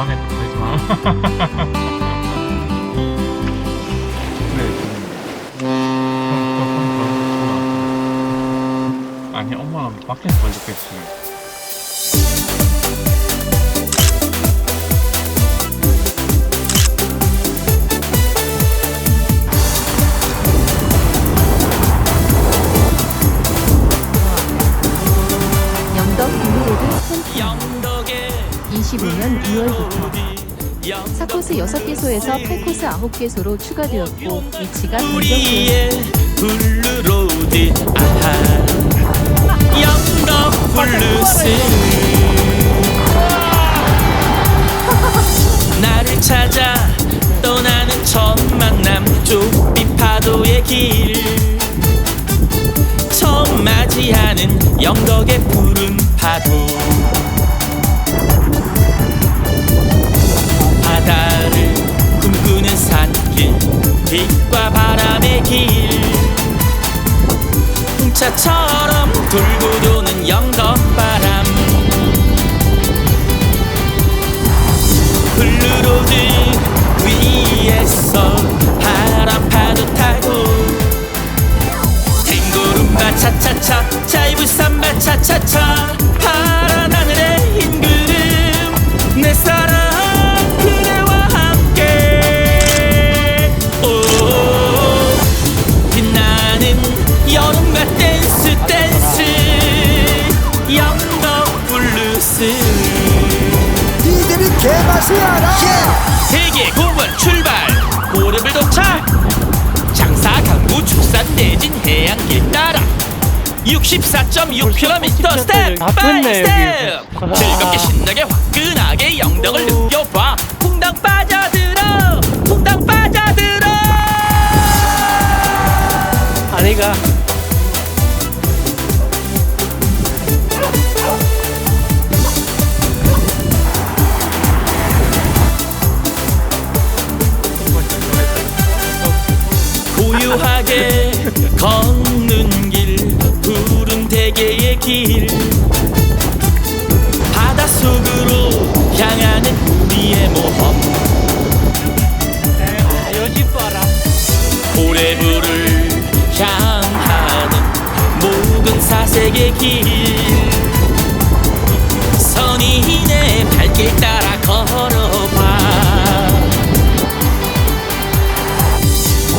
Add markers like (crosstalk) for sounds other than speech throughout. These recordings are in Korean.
대단해 보이지만 네. 음. 음. 아니 엄마는 밖에서 걸렸겠지. 25년 2월부터 부디 4코스 6개소에서 8코스 9개소로 추가되었고 위치가 블루스. 나를 찾아 떠나는 첫 만남 좁빛 파도의 길. 처음 맞이하는 영덕의 푸른 파도 풍차처럼 돌고 도는 영덕바람. 블루로드 위에서 바람 파도 타고 탱고룸바 차차차 자이브 삼바 차차차 니들이 개맛을 알아? 세계 공원 출발 고렙을 도착 장사 강구 축산 내진 해안길 따라 64.6km 스텝 바이 스텝. 즐겁게 신나게 화끈하게 영덕을 느 걷는 길 푸른 대게의 길. 바닷속으로 향하는 우리의 모험. 봐라. 고래부를 향하는 묵은 사색의 길. 선인의 발길 따라 걸어봐.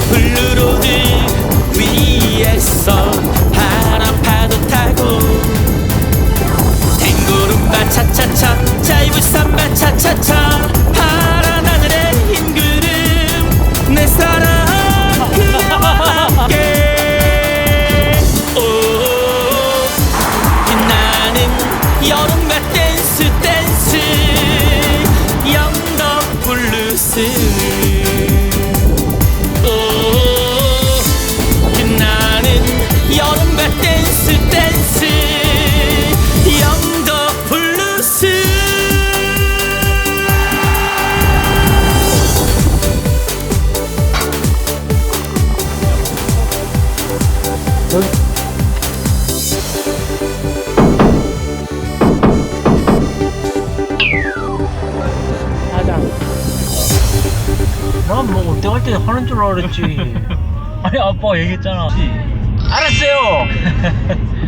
블루 要的。 뭐 어때 할때 하는 줄 알았지. (laughs) 아니 아빠가 얘기했잖아. 알았어요. (laughs)